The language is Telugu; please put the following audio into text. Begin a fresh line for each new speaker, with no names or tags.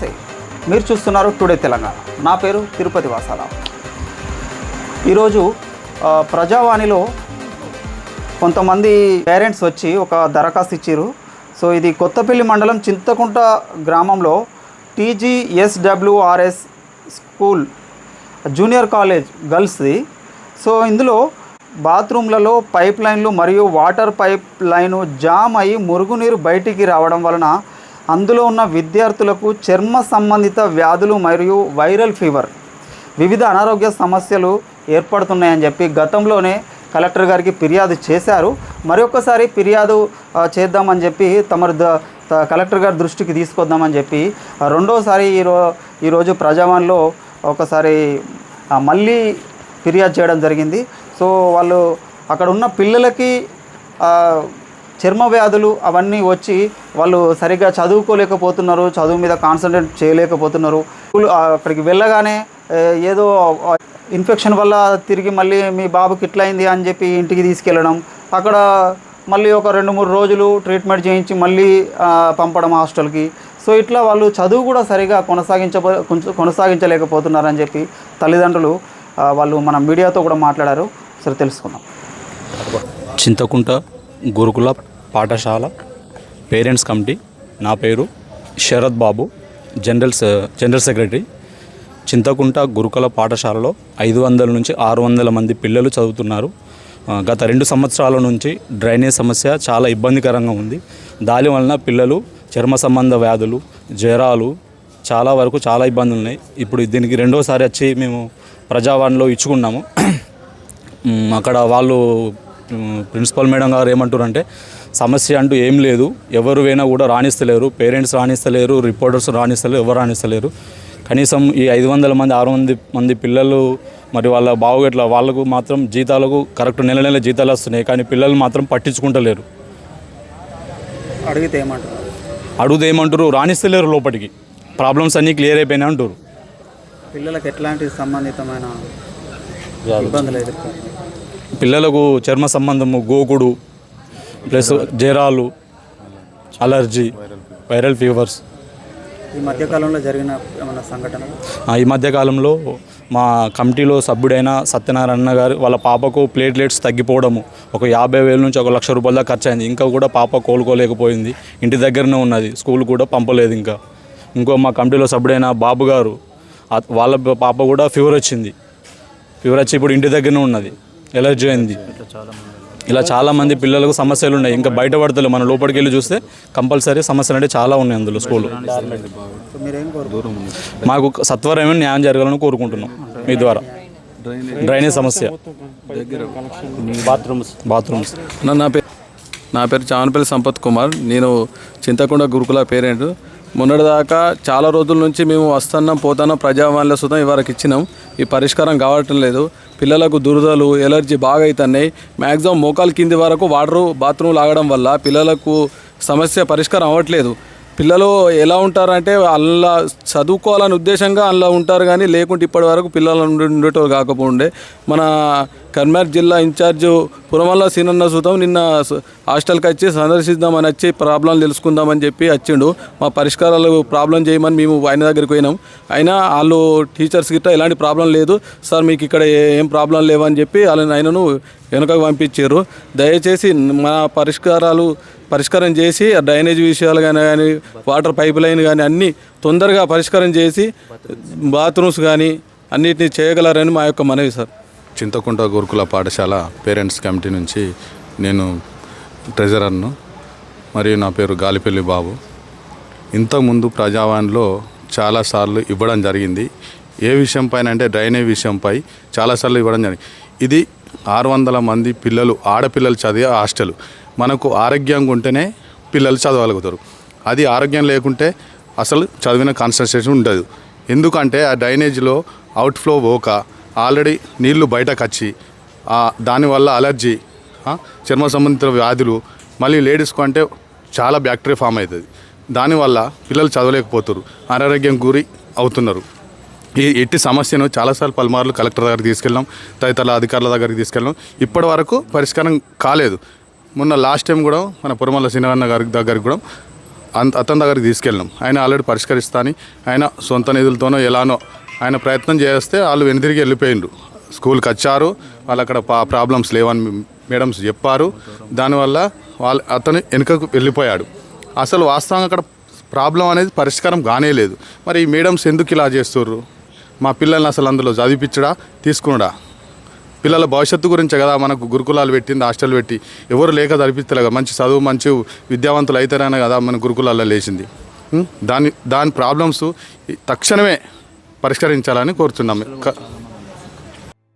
నమస్తే. మీరు చూస్తున్నారు టుడే తెలంగాణ. నా పేరు తిరుపతి వాసారావు. ఈరోజు ప్రజావాణిలో కొంతమంది పేరెంట్స్ వచ్చి ఒక దరఖాస్తు ఇచ్చారు సో ఇది కొత్తపల్లి మండలం చింతకుంట గ్రామంలో టీజీఎస్డబ్ల్యూఆర్ఎస్ స్కూల్ జూనియర్ కాలేజ్ గర్ల్స్ది. సో ఇందులో బాత్రూమ్లలో పైప్ లైన్లు మరియు వాటర్ పైప్ లైన్ జామ్ అయి మురుగునీరు బయటికి రావడం వలన అందులో ఉన్న విద్యార్థులకు చర్మ సంబంధిత వ్యాధులు మరియు వైరల్ ఫీవర్. వివిధ అనారోగ్య సమస్యలు ఏర్పడుతున్నాయని చెప్పి గతంలోనే కలెక్టర్ గారికి ఫిర్యాదు చేశారు. మరొకసారి ఫిర్యాదు చేద్దామని చెప్పి తమరు ద- త- కలెక్టర్ గారి దృష్టికి తీసుకొద్దామని చెప్పి రెండోసారి ఈరో ఈరోజు ప్రజావాణిలో ఒకసారి మళ్ళీ ఫిర్యాదు చేయడం జరిగింది. సో వాళ్ళు అక్కడ ఉన్న పిల్లలకి చర్మ వ్యాధులు అవన్నీ వచ్చి వాళ్ళు సరిగ్గా చదువుకోలేకపోతున్నారు చదువు మీద కాన్సన్ట్రేట్ చేయలేకపోతున్నారు. అక్కడికి వెళ్ళగానే ఏదో ఇన్ఫెక్షన్ వల్ల తిరిగి మళ్ళీ మీ బాబుకి ఇట్లా అయింది అని చెప్పి ఇంటికి తీసుకెళ్ళడం అక్కడ మళ్ళీ ఒక రెండు మూడు రోజులు ట్రీట్మెంట్ చేయించి మళ్ళీ పంపడం హాస్టల్కి. సో ఇట్లా వాళ్ళు చదువు కూడా సరిగా కొనసాగించబో కొంచెం కొనసాగించలేకపోతున్నారని చెప్పి తల్లిదండ్రులు వాళ్ళు మన మీడియాతో కూడా మాట్లాడారు. సరే తెలుసుకుందాం.
చింతకుంట గురుకుల పాఠశాల. Parents committee. నా పేరు Sharath Babu. General general secretary. Chintakunta గురుకుల పాఠశాలలో ఐదు వందల నుంచి ఆరు వందల మంది పిల్లలు చదువుతున్నారు. గత రెండు సంవత్సరాల నుంచి డ్రైనేజ్ సమస్య చాలా ఇబ్బందికరంగా ఉంది. దాని వలన పిల్లలు చర్మ సంబంధ వ్యాధులు జ్వరాలు చాలా వరకు చాలా ఇబ్బందులు ఉన్నాయి. ఇప్పుడు దీనికి రెండోసారి వచ్చి మేము ప్రజావాణిలో ఇచ్చుకున్నాము. అక్కడ వాళ్ళు ప్రిన్సిపల్ మేడం గారు ఏమంటారు అంటే సమస్య అంటూ ఏం లేదు. ఎవరు పోయినా కూడా రాణిస్తలేరు. పేరెంట్స్ రాణిస్తలేరు. రిపోర్టర్స్ రాణిస్తలేరు. ఎవరు రాణిస్తలేరు. కనీసం ఈ ఐదు వందల మంది ఆరు మంది మంది పిల్లలు మరి వాళ్ళ బావుగట్ల వాళ్ళకు మాత్రం జీతాలకు కరెక్ట్ నెల నెల జీతాలు వస్తున్నాయి. కానీ పిల్లలు మాత్రం పట్టించుకుంటలేరు.
అడిగితే ఏమంటారు
అడుగుతే ఏమంటారు? రాణిస్తలేరు లోపలికి ప్రాబ్లమ్స్ అన్నీ క్లియర్ అయిపోయినాయి అంటారు
పిల్లలకు ఎట్లాంటి సంబంధితమైన ఇబ్బందులు ఎదుర్కొంటారు
పిల్లలకు చర్మ సంబంధము గోకుడు ప్లస్ జ్వరాలు అలర్జీ వైరల్ ఫీవర్స్.
ఈ మధ్యకాలంలో జరిగిన ఏమైనా సంఘటనలు?
ఆ, ఈ మధ్యకాలంలో మా కమిటీలో సభ్యుడైన సత్యనారాయణ గారు వాళ్ళ పాపకు ప్లేట్లెట్స్ తగ్గిపోవడము. ఒక యాభై వేల నుంచి ఒక లక్ష రూపాయల దాకా ఖర్చు అయింది ఇంకా కూడా పాప కోలుకోలేకపోయింది. ఇంటి దగ్గరనే ఉన్నది. స్కూల్ కూడా పంపలేదు ఇంకా. ఇంకో మా కమిటీలో సభ్యుడైన బాబు గారు వాళ్ళ పాప కూడా ఫీవర్ వచ్చింది. ఫీవర్ వచ్చి ఇప్పుడు ఇంటి దగ్గరనే ఉన్నది. ఎలర్జీ అయింది ఇలా చాలా మంది పిల్లలకు సమస్యలు ఉన్నాయి. ఇంకా బయట పడతలు. మన లోపలికి వెళ్ళి చూస్తే కంపల్సరీ సమస్యలు అంటే చాలా ఉన్నాయి అందులో స్కూల్. మాకు సత్వరమే న్యాయం జరగాలని కోరుకుంటున్నాం మీ ద్వారా. డ్రైనేజ్ సమస్య. బాత్రూమ్స్. బాత్రూమ్స్.
నా పేరు నా పేరు చావనపల్లి సంపత్ కుమార్. నేను చింతకొండ గురుకుల పేరెంట్. మొన్నటిదాకా చాలా రోజుల నుంచి మేము వస్తున్నాం పోతున్నాం ప్రజావాణిలో సుతం ఇవరకు ఇచ్చినాం. ఈ పరిష్కారం కావటం లేదు. పిల్లలకు దురదలు ఎలర్జీ బాగా అవుతున్నాయి మ్యాక్సిమం మోకాలు కింది వరకు వాటర్ బాత్రూమ్ లాగడం వల్ల పిల్లలకు సమస్య పరిష్కారం అవ్వట్లేదు. పిల్లలు ఎలా ఉంటారంటే అలా చదువుకోవాలని ఉద్దేశంగా అలా ఉంటారు కానీ లేకుంటే ఇప్పటి వరకు పిల్లలు ఉండేటోళ్ళు కాకపోండే మన కర్మార్ జిల్లా ఇన్ఛార్జ్ పురమల్ల సీనన్న సుతం నిన్న హాస్టల్కి వచ్చి సందర్శిద్దామని వచ్చి ప్రాబ్లం తెలుసుకుందామని చెప్పి వచ్చిండు. మా పరిష్కారాలు ప్రాబ్లం చేయమని మేము ఆయన దగ్గరికి పోయినాం. అయినా వాళ్ళు టీచర్స్ గిట్ట ఎలాంటి ప్రాబ్లం లేదు. సార్ మీకు ఇక్కడ ఏం ప్రాబ్లం లేవని చెప్పి వాళ్ళని ఆయనను వెనుకకు పంపించారు. దయచేసి మా పరిష్కారాలు పరిష్కారం చేసి ఆ డ్రైనేజ్ విషయాలు కానీ కానీ వాటర్ పైప్ లైన్ కానీ అన్నీ తొందరగా పరిష్కారం చేసి బాత్రూమ్స్ కానీ అన్నిటిని చేయగలరని మా యొక్క మనవి సార్.
చింతకుంట గురుకుల పాఠశాల పేరెంట్స్ కమిటీ నుంచి నేను ట్రెజరర్ను మరియు నా పేరు గాలిపల్లి బాబు. ఇంతకుముందు ప్రజావాణిలో చాలాసార్లు ఇవ్వడం జరిగింది. ఏ విషయం పైన అంటే డ్రైనేజ్ విషయంపై చాలాసార్లు ఇవ్వడం జరిగింది. ఇది ఆరు వందల మంది పిల్లలు ఆడపిల్లలు చదివే హాస్టల్. మనకు ఆరోగ్యంగా ఉంటేనే పిల్లలు చదవగలుగుతారు. అది ఆరోగ్యం లేకుంటే అసలు చదివిన కాన్సన్ట్రేషన్ ఉండదు. ఎందుకంటే ఆ డ్రైనేజ్లో అవుట్ఫ్లో పోక ఆల్రెడీ నీళ్ళు బయటకు వచ్చి దానివల్ల అలర్జీ చర్మ సంబంధిత వ్యాధులు మళ్ళీ లేడీస్కు అంటే చాలా బ్యాక్టీరియా ఫామ్ అవుతుంది. దానివల్ల పిల్లలు చదవలేకపోతారు అనారోగ్యం గురి అవుతున్నారు. ఈ ఎట్టి సమస్యను చాలాసార్లు పలుమార్లు కలెక్టర్ దగ్గరికి తీసుకెళ్ళాం తదితర అధికారుల దగ్గరికి తీసుకెళ్ళాం ఇప్పటి వరకు పరిష్కారం కాలేదు. మొన్న లాస్ట్ టైం కూడా మన పురమల్ల శ్రీనారాయణ గారి దగ్గరికి కూడా అంత అతని దగ్గరికి తీసుకెళ్ళాం ఆయన ఆల్రెడీ పరిష్కరిస్తాను ఆయన సొంత నిధులతోనో ఎలానో ఆయన ప్రయత్నం చేస్తే వాళ్ళు వెనుతిరిగి వెళ్ళిపోయిండ్రు. స్కూల్కి వచ్చారు. వాళ్ళు అక్కడ పా ప్రాబ్లమ్స్ లేవని మేడమ్స్ చెప్పారు. దానివల్ల వాళ్ళు అతను వెనుకకు వెళ్ళిపోయాడు. అసలు వాస్తవంగా అక్కడ ప్రాబ్లం అనేది పరిష్కారం కానే లేదు. మరి ఈ మేడమ్స్ ఎందుకు ఇలా చేస్తుర్రు? మా పిల్లల్ని అసలు అందులో చదివించడా తీసుకునడా? పిల్లల భవిష్యత్తు గురించే కదా మనకు గురుకులాలు పెట్టింది హాస్టల్ పెట్టి. ఎవరు లేక చదివిస్తలే మంచి చదువు మంచి విద్యావంతులు అయితేనే కదా మన గురుకులాల్లో లేచింది. దాని దాని ప్రాబ్లమ్స్ తక్షణమే పరిష్కరించాలని కోరుతున్నాం. క-